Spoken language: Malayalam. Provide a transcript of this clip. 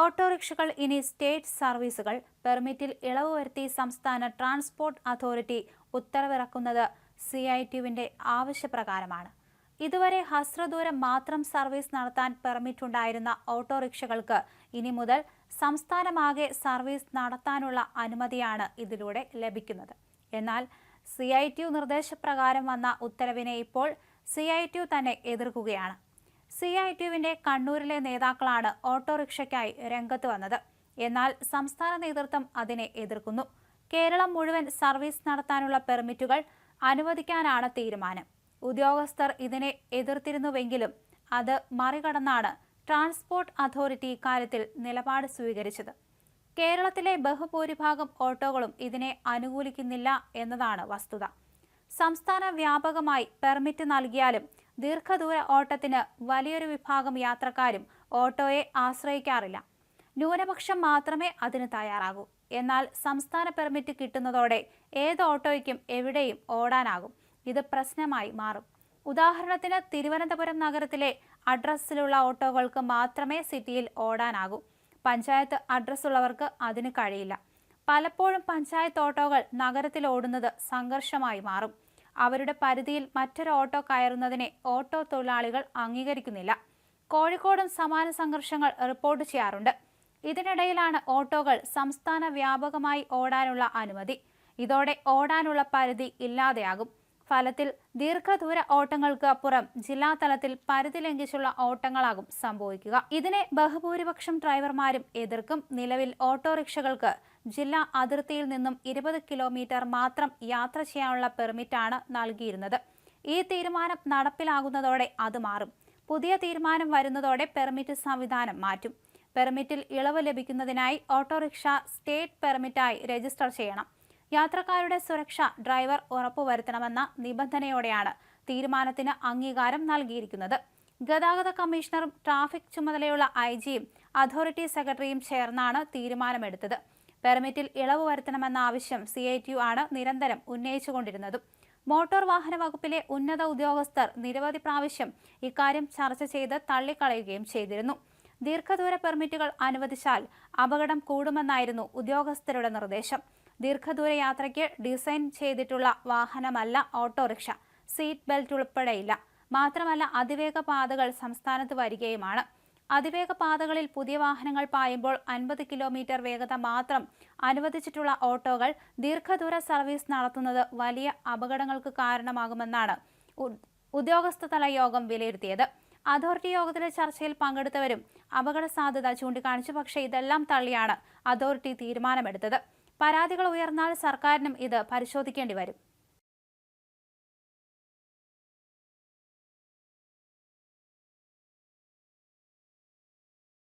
ഓട്ടോറിക്ഷകൾ ഇനി സ്റ്റേറ്റ് സർവീസുകൾ പെർമിറ്റിൽ ഇളവ് വരുത്തി സംസ്ഥാന ട്രാൻസ്പോർട്ട് അതോറിറ്റി ഉത്തരവിറക്കുന്നത് സി ഐ ടിയുവിന്റെ ആവശ്യപ്രകാരമാണ്. ഇതുവരെ ഹസ്രദൂരം മാത്രം സർവീസ് നടത്താൻ പെർമിറ്റ് ഉണ്ടായിരുന്ന ഓട്ടോറിക്ഷകൾക്ക് ഇനി മുതൽ സംസ്ഥാനമാകെ സർവീസ് നടത്താനുള്ള അനുമതിയാണ് ഇതിലൂടെ ലഭിക്കുന്നത്. എന്നാൽ സി ഐ ടി യു നിർദ്ദേശപ്രകാരം വന്ന ഉത്തരവിനെ ഇപ്പോൾ സി ഐ ടി യു തന്നെ എതിർക്കുകയാണ്. സി ഐ ടി യുവിന്റെ കണ്ണൂരിലെ നേതാക്കളാണ് ഓട്ടോറിക്ഷയ്ക്കായി രംഗത്ത് വന്നത്. എന്നാൽ സംസ്ഥാന നേതൃത്വം അതിനെ എതിർക്കുന്നു. കേരളം മുഴുവൻ സർവീസ് നടത്താനുള്ള പെർമിറ്റുകൾ അനുവദിക്കാനാണ് തീരുമാനം. ഉദ്യോഗസ്ഥർ ഇതിനെ എതിർത്തിരുന്നുവെങ്കിലും അത് മറികടന്നാണ് ട്രാൻസ്പോർട്ട് അതോറിറ്റി ഇക്കാര്യത്തിൽ നിലപാട് സ്വീകരിച്ചത്. കേരളത്തിലെ ബഹുഭൂരിഭാഗം ഓട്ടോകളും ഇതിനെ അനുകൂലിക്കുന്നില്ല എന്നതാണ് വസ്തുത. സംസ്ഥാന വ്യാപകമായി പെർമിറ്റ് നൽകിയാലും ദീർഘദൂര ഓട്ടത്തിന് വലിയൊരു വിഭാഗം യാത്രക്കാരും ഓട്ടോയെ ആശ്രയിക്കാറില്ല. ന്യൂനപക്ഷം മാത്രമേ അതിന് തയ്യാറാകൂ. എന്നാൽ സംസ്ഥാന പെർമിറ്റ് കിട്ടുന്നതോടെ ഏത് ഓട്ടോയ്ക്കും എവിടെയും ഓടാനാകും. ഇത് പ്രശ്നമായി മാറും. ഉദാഹരണത്തിന് തിരുവനന്തപുരം നഗരത്തിലെ അഡ്രസ്സിലുള്ള ഓട്ടോകൾക്ക് മാത്രമേ സിറ്റിയിൽ ഓടാനാകൂ. പഞ്ചായത്ത് അഡ്രസ്സുള്ളവർക്ക് അതിന് കഴിയില്ല. പലപ്പോഴും പഞ്ചായത്ത് ഓട്ടോകൾ നഗരത്തിൽ ഓടുന്നത് സംഘർഷമായി മാറും. അവരുടെ പരിധിയിൽ മറ്റൊരു ഓട്ടോ കയറുന്നതിനെ ഓട്ടോ തൊഴിലാളികൾ അംഗീകരിക്കുന്നില്ല. കോഴിക്കോടും സമാന സംഘർഷങ്ങൾ റിപ്പോർട്ട് ചെയ്യാറുണ്ട്. ഇതിനിടയിലാണ് ഓട്ടോകൾ സംസ്ഥാന വ്യാപകമായി ഓടാനുള്ള അനുമതി. ഇതോടെ ഓടാനുള്ള പരിധി ഇല്ലാതെയാകും. ഫലത്തിൽ ദീർഘദൂര ഓട്ടങ്ങൾക്ക് അപ്പുറം ജില്ലാതലത്തിൽ പരിധി ലംഘിച്ചുള്ള ഓട്ടങ്ങളാകും സംഭവിക്കുക. ഇതിനെ ബഹുഭൂരിപക്ഷം ഡ്രൈവർമാരും എതിർക്കും. നിലവിൽ ഓട്ടോറിക്ഷകൾക്ക് ജില്ലാ അതിർത്തിയിൽ നിന്നും ഇരുപത് കിലോമീറ്റർ മാത്രം യാത്ര ചെയ്യാനുള്ള പെർമിറ്റാണ് നൽകിയിരുന്നത്. ഈ തീരുമാനം നടപ്പിലാകുന്നതോടെ അത് മാറും. പുതിയ തീരുമാനം വരുന്നതോടെ പെർമിറ്റ് സംവിധാനം മാറ്റും. പെർമിറ്റിൽ ഇളവ് ലഭിക്കുന്നതിനായി ഓട്ടോറിക്ഷ സ്റ്റേറ്റ് പെർമിറ്റായി രജിസ്റ്റർ ചെയ്യണം. യാത്രക്കാരുടെ സുരക്ഷ ഡ്രൈവർ ഉറപ്പുവരുത്തണമെന്ന നിബന്ധനയോടെയാണ് തീരുമാനത്തിന് അംഗീകാരം നൽകിയിരിക്കുന്നത്. ഗതാഗത കമ്മീഷണറും ട്രാഫിക് ചുമതലയുള്ള ഐ ജിയും അതോറിറ്റി സെക്രട്ടറിയും ചേർന്നാണ് തീരുമാനമെടുത്തത്. പെർമിറ്റിൽ ഇളവ് വരുത്തണമെന്ന ആവശ്യം സി ഐ ടി യു ആണ് നിരന്തരം ഉന്നയിച്ചുകൊണ്ടിരുന്നതും. മോട്ടോർ വാഹന വകുപ്പിലെ ഉന്നത ഉദ്യോഗസ്ഥർ നിരവധി പ്രാവശ്യം ഇക്കാര്യം ചർച്ച ചെയ്ത് തള്ളിക്കളയുകയും ചെയ്തിരുന്നു. ദീർഘദൂര പെർമിറ്റുകൾ അനുവദിച്ചാൽ അപകടം കൂടുമെന്നായിരുന്നു ഉദ്യോഗസ്ഥരുടെ നിർദ്ദേശം. ദീർഘദൂര യാത്രയ്ക്ക് ഡിസൈൻ ചെയ്തിട്ടുള്ള വാഹനമല്ല ഓട്ടോറിക്ഷ സീറ്റ് ബെൽറ്റ് ഉൾപ്പെടെയില്ല. മാത്രമല്ല അതിവേഗ പാതകൾ സംസ്ഥാനത്ത് വരികയുമാണ്. അതിവേഗ പാതകളിൽ പുതിയ വാഹനങ്ങൾ പായുമ്പോൾ അൻപത് കിലോമീറ്റർ വേഗത മാത്രം അനുവദിച്ചിട്ടുള്ള ഓട്ടോകൾ ദീർഘദൂര സർവീസ് നടത്തുന്നത് വലിയ അപകടങ്ങൾക്ക് കാരണമാകുമെന്നാണ് ഉദ്യോഗസ്ഥതല യോഗം വിലയിരുത്തിയത്. അതോറിറ്റി യോഗത്തിലെ ചർച്ചയിൽ പങ്കെടുത്തവരും അപകട സാധ്യത ചൂണ്ടിക്കാണിച്ചു. പക്ഷേ ഇതെല്ലാം തള്ളിയാണ് അതോറിറ്റി തീരുമാനമെടുത്തത്. പരാതികൾ ഉയർന്നാൽ സർക്കാരിനും ഇത് പരിശോധിക്കേണ്ടി വരും.